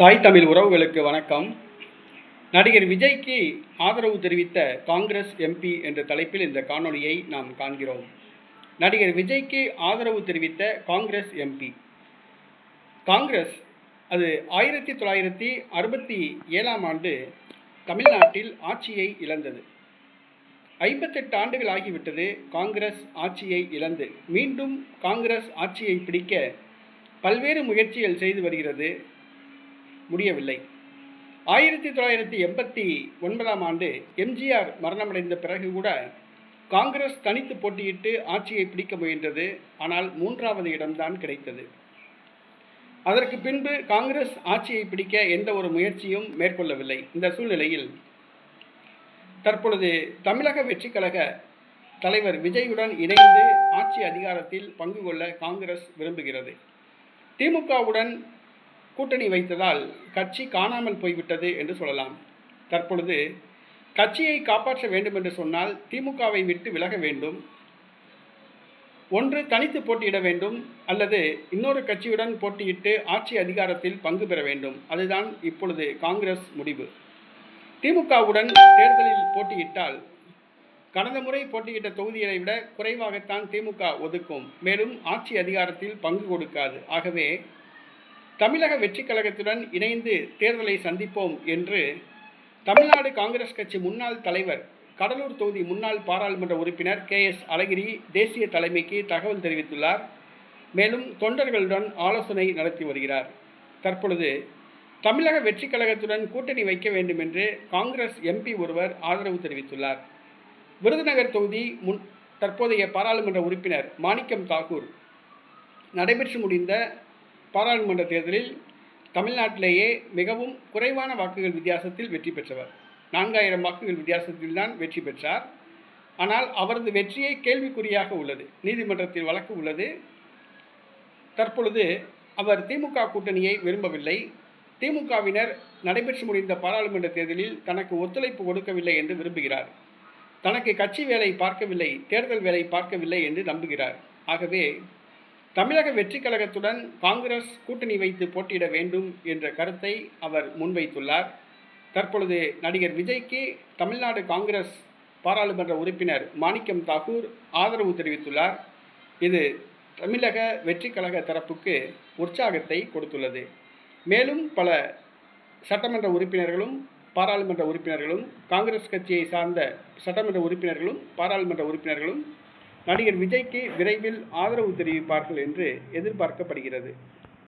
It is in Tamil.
தாய் தமிழ் உறவுகளுக்கு வணக்கம். நடிகர் விஜய்க்கு ஆதரவு தெரிவித்த காங்கிரஸ் எம்பி என்ற தலைப்பில் இந்த காணொலியை நாம் காண்கிறோம். நடிகர் விஜய்க்கு ஆதரவு தெரிவித்த காங்கிரஸ் எம்பி. காங்கிரஸ் அது ஆயிரத்தி தொள்ளாயிரத்தி அறுபத்தி ஏழாம் ஆண்டு தமிழ்நாட்டில் ஆட்சியை இழந்தது. ஐம்பத்தெட்டு ஆண்டுகள் ஆகிவிட்டது காங்கிரஸ் ஆட்சியை இழந்து. மீண்டும் காங்கிரஸ் ஆட்சியை பிடிக்க பல்வேறு முயற்சிகள் செய்து வருகிறது. முடியவில்லை. ஆயிரத்தி தொள்ளாயிரத்தி எண்பத்தி ஒன்பதாம் ஆண்டு எம்ஜிஆர் மரணமடைந்த பிறகு கூட காங்கிரஸ் தனித்து போட்டியிட்டு ஆட்சியை பிடிக்க முயன்றது. ஆனால் மூன்றாவது இடம்தான் கிடைத்தது. அதற்கு பின்பு காங்கிரஸ் ஆட்சியை பிடிக்க எந்த ஒரு முயற்சியும் மேற்கொள்ளவில்லை. இந்த சூழ்நிலையில் தற்பொழுது தமிழக வெற்றி கழக தலைவர் விஜயுடன் இணைந்து ஆட்சி அதிகாரத்தில் பங்கு கொள்ள காங்கிரஸ் விரும்புகிறது. திமுகவுடன் கூட்டணி வைத்ததால் கட்சி காணாமல் போய்விட்டது என்று சொல்லலாம். தற்பொழுது கட்சியை காப்பாற்ற வேண்டும் என்று சொன்னால் திமுகவை விட்டு விலக வேண்டும். ஒன்று தனித்து போட்டியிட வேண்டும் அல்லது இன்னொரு கட்சியுடன் போட்டியிட்டு ஆட்சி அதிகாரத்தில் பங்கு பெற வேண்டும். அதுதான் இப்பொழுது காங்கிரஸ் முடிவு. திமுகவுடன் தேர்தலில் போட்டியிட்டால் கடந்த முறை போட்டியிட்ட தொகுதிகளை விட குறைவாகத்தான் திமுக ஒதுக்கும். மேலும் ஆட்சி அதிகாரத்தில் பங்கு கொடுக்காது. ஆகவே தமிழக வெற்றி கழகத்துடன் இணைந்து தேர்தலை சந்திப்போம் என்று தமிழ்நாடு காங்கிரஸ் கட்சி முன்னாள் தலைவர் கடலூர் தொகுதி முன்னாள் பாராளுமன்ற உறுப்பினர் கே எஸ் அழகிரி தேசிய தலைமைக்கு தகவல் தெரிவித்துள்ளார். மேலும் தொண்டர்களுடன் ஆலோசனை நடத்தி வருகிறார். தற்பொழுது தமிழக வெற்றி கழகத்துடன் கூட்டணி வைக்க வேண்டும் என்று காங்கிரஸ் எம்பி ஒருவர் ஆதரவு தெரிவித்துள்ளார். விருதுநகர் தொகுதி முன் தற்போதைய பாராளுமன்ற உறுப்பினர் மாணிக்கம் தாக்கூர் நடைபெற்று முடிந்த பாராளுமன்ற தேர்தலில் தமிழ்நாட்டிலேயே மிகவும் குறைவான வாக்குகள் வித்தியாசத்தில் வெற்றி பெற்றவர். நான்காயிரம் வாக்குகள் வித்தியாசத்தில்தான் வெற்றி பெற்றார். ஆனால் அவரது வெற்றியை கேள்விக்குறியாக உள்ளது. நீதிமன்றத்தில் வழக்கு உள்ளது. தற்பொழுது அவர் திமுக கூட்டணியை விரும்பவில்லை. திமுகவினர் நடைபெற்று முடிந்த பாராளுமன்ற தேர்தலில் தனக்கு ஒத்துழைப்பு கொடுக்கவில்லை என்று விரும்புகிறார். தனக்கு கட்சி வேலை பார்க்கவில்லை தேர்தல் வேலை பார்க்கவில்லை என்று நம்புகிறார். ஆகவே தமிழக வெற்றி கழகத்துடன் காங்கிரஸ் கூட்டணி வைத்து போட்டியிட வேண்டும் என்ற கருத்தை அவர் முன்வைத்துள்ளார். தற்பொழுது நடிகர் விஜய்க்கு தமிழ்நாடு காங்கிரஸ் பாராளுமன்ற உறுப்பினர் மாணிக்கம் தாகூர் ஆதரவு தெரிவித்துள்ளார். இது தமிழக வெற்றி கழக தரப்புக்கு உற்சாகத்தை கொடுத்துள்ளது. மேலும் பல சட்டமன்ற உறுப்பினர்களும் பாராளுமன்ற உறுப்பினர்களும் காங்கிரஸ் கட்சியை சார்ந்த சட்டமன்ற உறுப்பினர்களும் பாராளுமன்ற உறுப்பினர்களும் நடிகர் விஜய்க்கு விரைவில் ஆதரவு தெரிவிப்பார்கள் என்று எதிர்பார்க்கப்படுகிறது.